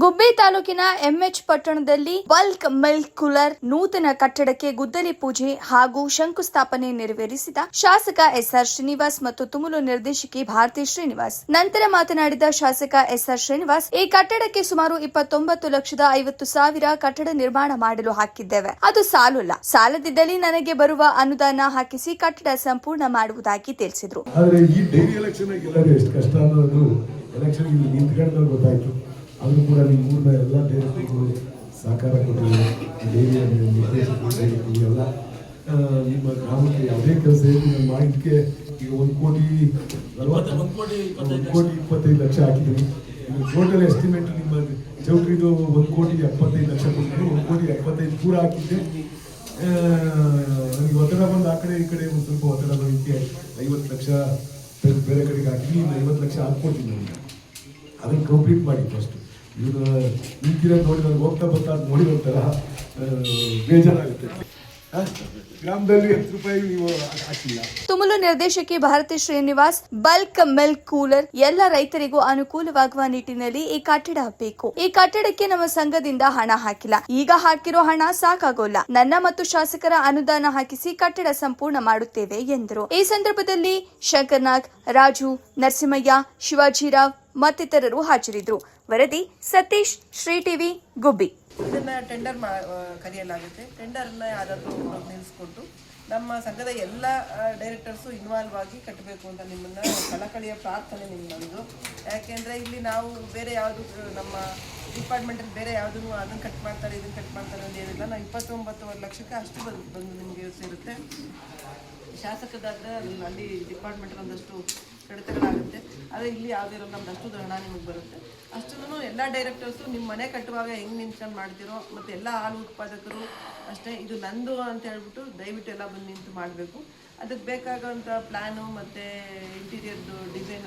ಗುಬ್ಬಿ ತಾಲೂಕಿನ ಎಂಎಚ್ ಪಟ್ಟಣದಲ್ಲಿ bulk milk cooler ನೂತನ ಕಟ್ಟಡಕ್ಕೆ ಗುದ್ದಲಿ ಪೂಜೆ ಹಾಗೂ ಶಂಕುಸ್ಥಾಪನೆ ನೆರವೇರಿಸಿದ ಶಾಸಕ ಎಸ್ಆರ್ ಶ್ರೀನಿವಾಸ್ ಮತ್ತು ತುಮುಲು ನಿರ್ದೇಶಕಿ ಭಾರತಿ ಶ್ರೀನಿವಾಸ್. ನಂತರ ಮಾತನಾಡಿದ ಶಾಸಕ ಎಸ್ಆರ್ ಶ್ರೀನಿವಾಸ್, ಈ ಕಟ್ಟಡಕ್ಕೆ ಸುಮಾರು ಇಪ್ಪತ್ತೊಂಬತ್ತು ಲಕ್ಷದ ಐವತ್ತು ಸಾವಿರ ಕಟ್ಟಡ ನಿರ್ಮಾಣ ಮಾಡಲು ಹಾಕಿದ್ದೇವೆ. ಅದು ಸಾಲಲ್ಲ. ಸಾಲದಿದ್ದಲ್ಲಿ ನನಗೆ ಬರುವ ಅನುದಾನ ಹಾಕಿಸಿ ಕಟ್ಟಡ ಸಂಪೂರ್ಣ ಮಾಡುವುದಾಗಿ ತಿಳಿಸಿದರು. ಆದರೂ ಕೂಡ ನಿಮ್ಮ ಊರಿನ ಎಲ್ಲ ಡೈರೆಕ್ಟರ್ಗಳು ಸಹಕಾರ ಕೊಟ್ಟಿದ್ದಾರೆ. ದೇವಿಯನ್ನು ನಿರ್ದೇಶಕರು ಎಲ್ಲ ನಿಮ್ಮ ಗ್ರಾಮಕ್ಕೆ ಯಾವುದೇ ಕೆಲಸ ಇದ್ದು ನಮ್ಮ ಮಾಡಿದ್ದಕ್ಕೆ ಈಗ ಒಂದು ಕೋಟಿ ಕೋಟಿ ಒಂದು ಕೋಟಿ ಇಪ್ಪತ್ತೈದು ಲಕ್ಷ ಹಾಕಿದ್ದೀನಿ. ಟೋಟಲ್ ಎಸ್ಟಿಮೇಟ್ ನಿಮ್ಮ ಚೌಟ್ರಿದು ಒಂದು ಕೋಟಿ ಎಪ್ಪತ್ತೈದು ಲಕ್ಷ ಕೊಟ್ಟಿದ್ದು. ಒಂದು ಕೋಟಿ ಎಪ್ಪತ್ತೈದು ಪೂರ ಹಾಕಿದ್ದೆ. ನನಗೆ ಒತ್ತಡ ಬಂದು ಆ ಕಡೆ ಈ ಕಡೆ ಒಂದು ಸ್ವಲ್ಪ ಒತ್ತಡ ಬಂದಿದ್ದೆ ಐವತ್ತು ಲಕ್ಷ ಬೇರೆ ಕಡೆಗೆ ಹಾಕಿ ಇನ್ನು ಐವತ್ತು ಲಕ್ಷ ಹಾಕ್ಕೊಡ್ತೀನಿ ನನಗೆ ಅದನ್ನು ಕಂಪ್ಲೀಟ್ ಮಾಡಿ ಫಸ್ಟ್ ಇವನು ಈಗಿನ ನೋಡಿ ನನಗೆ ಹೋಗ್ತಾ ಬರ್ತಾ ನೋಡಿ ಬೇಜಾರಾಗುತ್ತೆ. ತುಮುಲು ನಿರ್ದೇಶಕಿ Bharathi Srinivas, bulk milk cooler ಎಲ್ಲ ರೈತರಿಗೂ ಅನುಕೂಲವಾಗುವ ನಿಟ್ಟಿನಲ್ಲಿ ಈ ಕಟ್ಟಡ ಬೇಕು ಈ ಕಟ್ಟಡಕ್ಕೆ ನಮ್ಮ ಸಂಘದಿಂದ ಹಣ ಹಾಕಿಲ್ಲ. ಈಗ ಹಾಕಿರೋ ಹಣ ಸಾಕಾಗೋಲ್ಲ. ನನ್ನ ಮತ್ತು ಶಾಸಕರ ಅನುದಾನ ಹಾಕಿಸಿ ಕಟ್ಟಡ ಸಂಪೂರ್ಣ ಮಾಡುತ್ತೇವೆ ಎಂದರು. ಈ ಸಂದರ್ಭದಲ್ಲಿ ಶಂಕರ್ನಾಗ್, ರಾಜು, ನರಸಿಂಹಯ್ಯ, ಶಿವಾಜಿರಾವ್ ಮತ್ತಿತರರು ಹಾಜರಿದ್ದರು. ವರದಿ ಸತೀಶ್, ಶ್ರೀ ಟಿವಿ, ಗುಬ್ಬಿ. ಇದನ್ನ ಟೆಂಡರ್ ಕರೆಯಲಾಗುತ್ತೆ ಟೆಂಡರ್ನ ಯಾರಾದರೂ ನಿಲ್ಲಿಸಿಕೊಂಡು ನಮ್ಮ ಸಂಘದ ಎಲ್ಲ ಡೈರೆಕ್ಟರ್ಸು ಇನ್ವಾಲ್ವ್ ಆಗಿ ಕಟ್ಟಬೇಕು ಅಂತ ನಿಮ್ಮನ್ನ ಕಳಕಳಿಯ ಪ್ರಾರ್ಥನೆ ನಿಮ್ಮದು ಯಾಕೆಂದ್ರೆ ಇಲ್ಲಿ ನಾವು ಬೇರೆ ಯಾವುದು ನಮ್ಮ ಡಿಪಾರ್ಟ್ಮೆಂಟಲ್ಲಿ ಬೇರೆ ಯಾವುದನ್ನು ಅದನ್ನು ಕಟ್ ಮಾಡ್ತಾರೆ, ಇದನ್ನು ಕಟ್ ಮಾಡ್ತಾರೆ ಅಂತ ಏನಿಲ್ಲ ನಾವು ಇಪ್ಪತ್ತೊಂಬತ್ತುವರೆ ಲಕ್ಷಕ್ಕೆ ಅಷ್ಟು ಬಂದು ಬಂದು ನಿಮಗೆ ಸೇರುತ್ತೆ ಶಾಸಕದಾದ್ರೆ ಅಲ್ಲಿ ಡಿಪಾರ್ಟ್ಮೆಂಟ್ ಒಂದಷ್ಟು ಕಡಿತಗಳಾಗುತ್ತೆ ಆದರೆ ಇಲ್ಲಿ ಯಾವುದೇ ಇರೋ ನಮ್ದು ಅಷ್ಟು ಹಣ ನಿಮಗೆ ಬರುತ್ತೆ. ಅಷ್ಟನ್ನು ಎಲ್ಲ ಡೈರೆಕ್ಟರ್ಸು ನಿಮ್ಮ ಮನೆ ಕಟ್ಟುವಾಗ ಹೆಂಗೆ ನಿಂತ್ಕೊಂಡು ಮಾಡ್ತಿರೋ ಮತ್ತು ಎಲ್ಲ ಹಾಲು ಉತ್ಪಾದಕರು ಅಷ್ಟೇ, ಇದು ನಂದು ಅಂತ ಹೇಳ್ಬಿಟ್ಟು ದಯವಿಟ್ಟು ಎಲ್ಲ ಬಂದು ನಿಂತು ಮಾಡಬೇಕು. ಅದಕ್ಕೆ ಬೇಕಾಗೋಂಥ ಪ್ಲ್ಯಾನು ಮತ್ತು ಇಂಟೀರಿಯರ್ದು ಡಿಸೈನ್